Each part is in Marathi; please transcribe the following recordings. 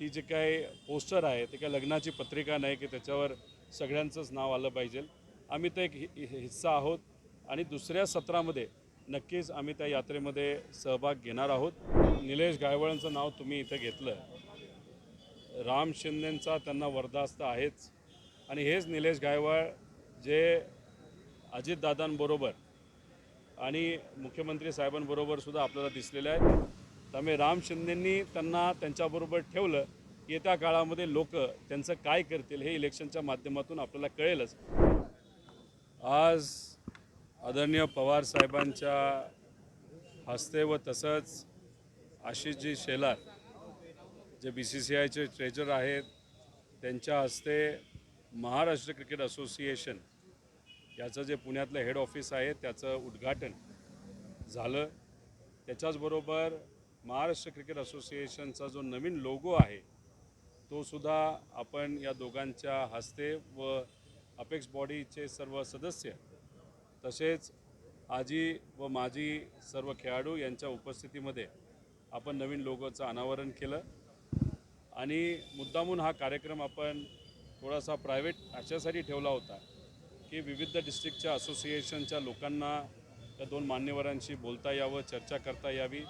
ती जे काय पोस्टर आहे ते काय लग्नाची पत्रिका नाही की त्याच्यावर सगळ्यांचंच नाव आलं पाहिजे. आम्ही तर एक हि- हिस्सा आहोत आणि दुसऱ्या सत्रामध्ये नक्कीच आम्ही त्या यात्रेमध्ये सहभाग घेणार आहोत. निलेश गायवळांचं नाव तुम्ही इथं घेतलं. राम शिंदेंचा त्यांना वरदास्त आहेच. आणि हेच निलेश गायवाळ जे अजितदादांबरोबर आणि मुख्यमंत्री साहेबांबरोबर सुद्धा आपल्याला दिसलेले आहेत. त्यामुळे राम शिंदेंनी त्यांना त्यांच्याबरोबर ठेवलं. येत्या काळामध्ये लोक त्यांचं काय करतील हे इलेक्शनच्या माध्यमातून आपल्याला कळेलच. आज आदरणीय पवार साहेबांच्या हस्ते व तसंच आशिषजी शेलार जे बी सी सी आयचे ट्रेजर आहेत त्यांच्या हस्ते महाराष्ट्र क्रिकेट असोसिएशन याचं जे पुण्यातलं हेड ऑफिस आहे त्याचं उद्घाटन झालं. त्याच्याचबरोबर महाराष्ट्र क्रिकेट असोसिएशनचा जो नवीन लोगो आहे तो सुद्धा आपण या दोघांच्या हस्ते व अपेक्स बॉडीचे सर्व सदस्य तसेच आजी व माजी सर्व खेळाडू यांच्या उपस्थितीमध्ये आपण नवीन लोगोचं अनावरण केलं. आणि मुद्दामून हा कार्यक्रम आपण थोडासा प्रायव्हेट अशासाठी ठेवला होता की विविध डिस्ट्रिक्टच्या असोसिएशनच्या लोकांना त्या दोन मान्यवरांशी बोलता यावं चर्चा करता यावी.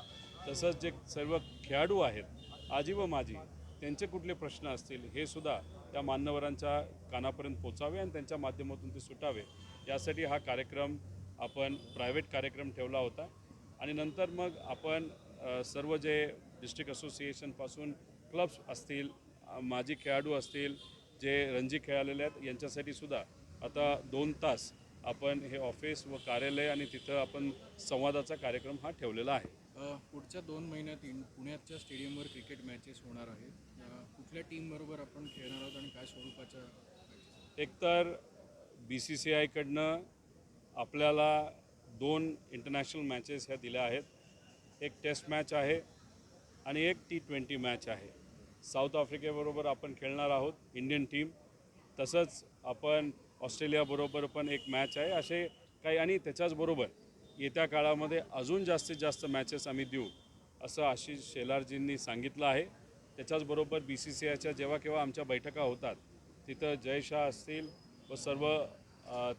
तसंच जे सर्व खेळाडू आहेत आजी व माजी त्यांचे कुठले प्रश्न असतील हे सुद्धा त्या मान्यवरांच्या कानापर्यंत पोचावे आणि त्यांच्या माध्यमातून ते सुटावे. यासाठी हा कार्यक्रम आपण प्रायव्हेट कार्यक्रम ठेवला होता. आणि नंतर मग आपण सर्व जे डिस्ट्रिक्ट असोसिएशनपासून क्लब्स असतील माजी खेळाडू असतील जे रणजी खेळालेले आहेत यांच्यासाठी सुद्धा आता दोन तास आपण हे ऑफिस व कार्यालय आणि तिथं आपण संवादाचा कार्यक्रम हा ठेवलेला आहे. पुढच्या दोन महिन्यात इन पुण्याच्या स्टेडियमवर क्रिकेट मॅचेस होणार आहेत. कुठल्या टीमबरोबर आपण खेळणार आहोत आणि काय स्वरूपाच्या एकतर बी सी सी आयकडनं आपल्याला दोन इंटरनॅशनल मॅचेस ह्या दिल्या आहेत. एक टेस्ट मॅच आहे आणि एक टी ट्वेंटी मॅच आहे. साऊथ आफ्रिकेबरोबर आपण खेळणार आहोत इंडियन टीम तसंच आपण ऑस्ट्रेलियाबरोबर पण एक मॅच आहे. असे काही आणि त्याच्याचबरोबर येत्या काळामध्ये अजून जास्तीत जास्त मॅचेस आम्ही देऊ असं आशिष शेलारजींनी सांगितलं आहे. त्याच्याचबरोबर बी सी सी आयच्या जेव्हा केव्हा आमच्या बैठका होतात तिथं जय शाह असतील व सर्व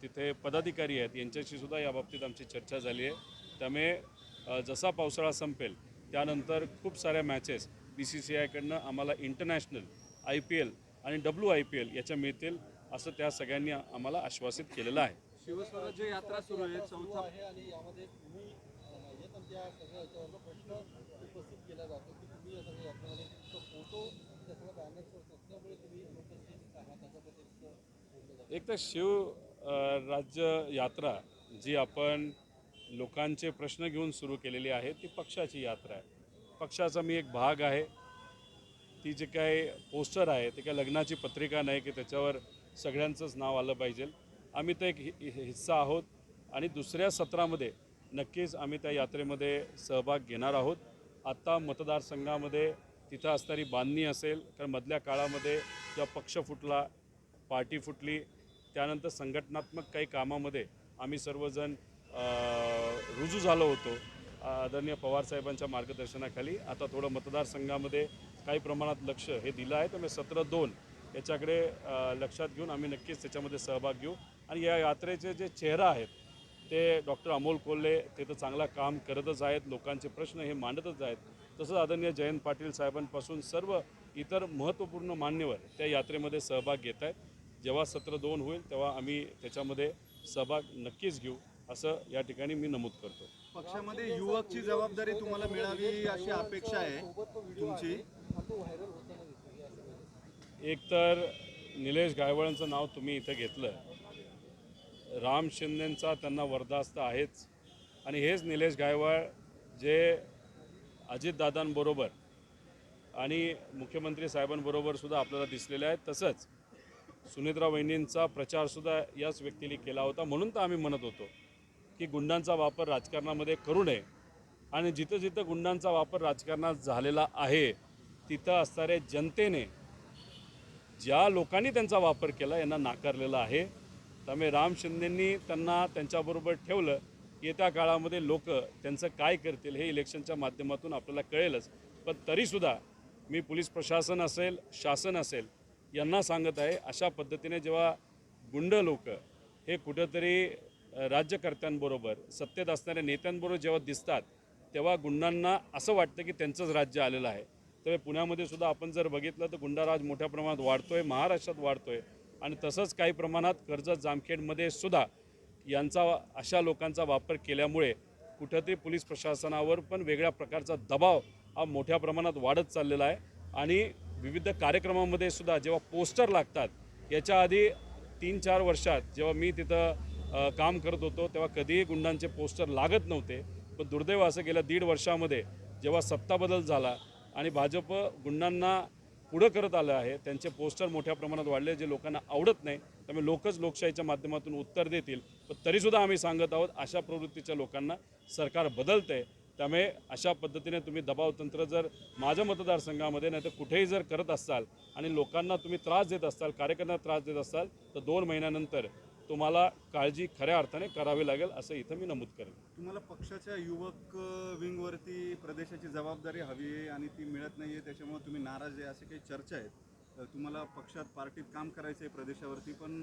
तिथे पदाधिकारी आहेत. यांच्याशी सुद्धा याबाबतीत आमची चर्चा झाली आहे. त्यामुळे जसा पावसाळा संपेल त्यानंतर खूप साऱ्या मॅचेस बी सी सी आयकडनं आम्हाला इंटरनॅशनल आय पी एल आणि डब्ल्यू आय पी एल याच्या मिळतील. असं त्या सगळ्यांनी आम्हाला आश्वासित केलेलं आहे. शिवस्वराज्य यात्रा सुरू आहे चौथा आहे आणि यामध्ये तुम्ही सगळ्या याच्यावर प्रश्न उपस्थित केला जातो की तुम्ही या सगळ्या यात्रेमध्ये फोटो त्या सगळ्या बॅनर्सवर नसल्यामुळे तुम्ही आहात एक तर शिव राज्य यात्रा जी आपण लोकांचे प्रश्न घेऊन सुरू केलेली आहे ती पक्षाची यात्रा आहे. पक्षाचा मी एक भाग आहे. ती जे काय पोस्टर आहे ते काय लग्नाची पत्रिका नाही की त्याच्यावर सगळ्यांचंच नाव आलं पाहिजे. आम्ही तर एक हि- हिस्सा आहोत आणि दुसऱ्या सत्रामध्ये नक्कीच आम्ही त्या यात्रेमध्ये सहभाग घेणार आहोत. आत्ता मतदारसंघामध्ये तिथं असणारी बांधणी असेल कारण मधल्या काळामध्ये जेव्हा पक्ष फुटला पार्टी फुटली त्यानंतर संघटनात्मक काही कामामध्ये आम्ही सर्वजण रुजू झालो होतो आदरणीय पवारसाहेबांच्या मार्गदर्शनाखाली. आता थोडं मतदारसंघामध्ये काही प्रमाणात लक्ष हे दिलं आहे. त्यामुळे सत्र दोन याच्याकडे लक्षात घेऊन आम्ही नक्कीच त्याच्यामध्ये सहभाग घेऊ. आणि या यात्रेचे जे चेहरा आहेत ते डॉक्टर अमोल कोल्हे ते तर चांगला काम करतच आहेत लोकांचे प्रश्न हे मांडतच आहेत. तसंच आदरणीय जयंत पाटील साहेबांपासून सर्व इतर महत्त्वपूर्ण मान्यवर त्या यात्रेमध्ये सहभाग घेत आहेत. जेव्हा सत्र दोन होईल तेव्हा आम्ही त्याच्यामध्ये सहभाग नक्कीच घेऊ असं या ठिकाणी मी नमूद करतो. पक्षामध्ये युवकची जबाबदारी तुम्हाला मिळावी अशी अपेक्षा आहे तुमची आणि तो व्हायरल होताना दिसतो या सगळ्या एकतर निलेश गायवळांचं नाव तुम्ही इथं घेतलं. राम शिंदेंचा त्यांना वरदास्त आहेच. आणि हेच निलेश गायवळ जे अजितदादांबरोबर आणि मुख्यमंत्री साहेबांबरोबर सुद्धा आपल्याला दिसलेले आहेत. तसंच सुनेत्रा वहिनींचा प्रचारसुद्धा याच व्यक्तीने केला होता. म्हणून तर आम्ही म्हणत होतो की गुंडांचा वापर राजकारणामध्ये करू नये. आणि जिथं जिथं गुंडांचा वापर राजकारणात झालेला आहे तिथं असणाऱ्या जनतेने ज्या लोकांनी त्यांचा वापर केला यांना नाकारलेला आहे. त्यामुळे राम शिंदेंनी त्यांना त्यांच्याबरोबर ठेवलं येत्या काळामध्ये लोक त्यांचं काय करतील हे इलेक्शनच्या माध्यमातून आपल्याला कळेलच. पण तरीसुद्धा मी पोलीस प्रशासन असेल शासन असेल यांना सांगत आहे अशा पद्धतीने जेव्हा गुंड लोक हे कुठंतरी राज्यकर्त्यांबरोबर सत्तेत असणाऱ्या नेत्यांबरोबर जेव्हा दिसतात तेव्हा गुंडांना असं वाटतं की त्यांचंच राज्य आलेलं आहे. तर पुण्यामध्ये सुद्धा आपण जर बघितलं तर गुंडाराज मोठ्या प्रमाणात वाढतो आहे महाराष्ट्रात वाढतो आहे आणि तसंच काही प्रमाणात कर्जत जामखेडमध्ये सुद्धा यांचा अशा लोकांचा वापर केल्यामुळे कुठंतरी पोलीस प्रशासनावर पण वेगळ्या प्रकारचा दबाव हा मोठ्या प्रमाणात वाढत चाललेला आहे. आणि विविध कार्यक्रमामध्ये सुद्धा जेव्हा पोस्टर लागतात याच्या आधी तीन चार वर्षात जेव्हा मी तिथं काम करत होतो तेव्हा कधीही गुंडांचे पोस्टर लागत नव्हते. पण दुर्दैव असं गेल्या दीड वर्षामध्ये जेव्हा सत्ता बदल झाला आणि भाजप गुंडांना पुढं करत आलं आहे. त्यांचे पोस्टर मोठ्या प्रमाणात वाढले जे लोकांना आवडत नाही. त्यामुळे लोकच लोकशाहीच्या माध्यमातून उत्तर देतील. पण तरीसुद्धा आम्ही सांगत आहोत अशा प्रवृत्तीच्या लोकांना सरकार बदलतंय. त्यामुळे अशा पद्धतीने तुम्ही दबाव तंत्र जर माझ्या मतदारसंघामध्ये नाही तर कुठेही जर करत असाल आणि लोकांना तुम्ही त्रास देत असाल कार्यकर्त्यांना त्रास देत असाल तर दोन महिन्यानंतर तुम्हाला काळजी खऱ्या अर्थाने करावी लागेल असं इथं मी नमूद करेन. तुम्हाला पक्षाच्या युवक विंगवरती प्रदेशाची जबाबदारी हवी आहे आणि ती मिळत नाही आहे त्याच्यामुळे तुम्ही नाराज आहे असे काही चर्चा आहेत. तर तुम्हाला पक्षात पार्टीत काम करायचं आहे प्रदेशावरती पण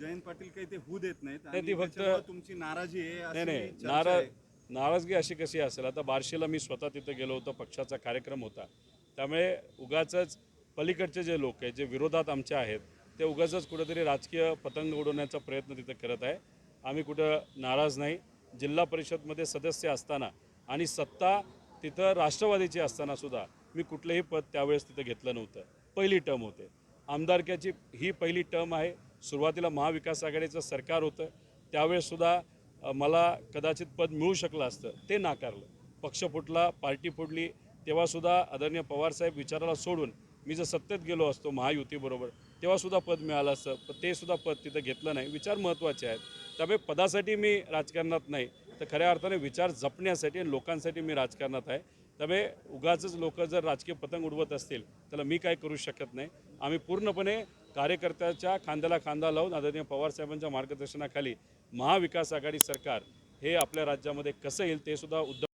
जयंत पाटील काही ते होऊ देत नाहीत ती फक्त- तुमची नाराजी आहे नाही नाराज. नाराजगी अशी कशी असेल? आता बार्शीला मी स्वतः तिथं गेलो होतो पक्षाचा कार्यक्रम होता. त्यामुळे उगाचच पलीकडचे जे लोक आहेत जे विरोधात आमचे आहेत ते उगाच कुठंतरी राजकीय पतंग उडवण्याचा प्रयत्न तिथं करत आहे. आम्ही कुठं नाराज नाही. जिल्हा परिषदमध्ये सदस्य असताना आणि सत्ता तिथं राष्ट्रवादीची असताना सुद्धा मी कुठलंही पद त्यावेळेस तिथं घेतलं नव्हतं. पहिली टर्म होते. आमदारक्याची ही पहिली टर्म आहे. सुरुवातीला महाविकास आघाडीचं सरकार होतं. त्यावेळेससुद्धा मला कदाचित पद मिळू शकलं असतं. ते नाकारलं. पक्ष फुटला पार्टी फुटली. तेव्हासुद्धा आदरणीय पवारसाहेब विचाराला सोडून मी जर सत्तेत गेलो असतो महायुतीबरोबर तेव्हासुद्धा पद मिळालं असतं. पण ते सुद्धा पद तिथं घेतलं नाही. विचार महत्त्वाचे आहेत. त्यामुळे पदासाठी मी राजकारणात नाही. तर खऱ्या अर्थाने विचार जपण्यासाठी आणि लोकांसाठी मी राजकारणात आहे. त्यामुळे उगाचच लोक जर राजकीय पतंग उडवत असतील त्याला मी काय करू शकत नाही. आम्ही पूर्णपणे कार्यकर्त्याच्या खांद्याला खांदा लावून आदरणीय पवारसाहेबांच्या मार्गदर्शनाखाली महाविकास आघाडी सरकार हे आपल्या राज्यामध्ये कसं येईल ते सुद्धा उद्धव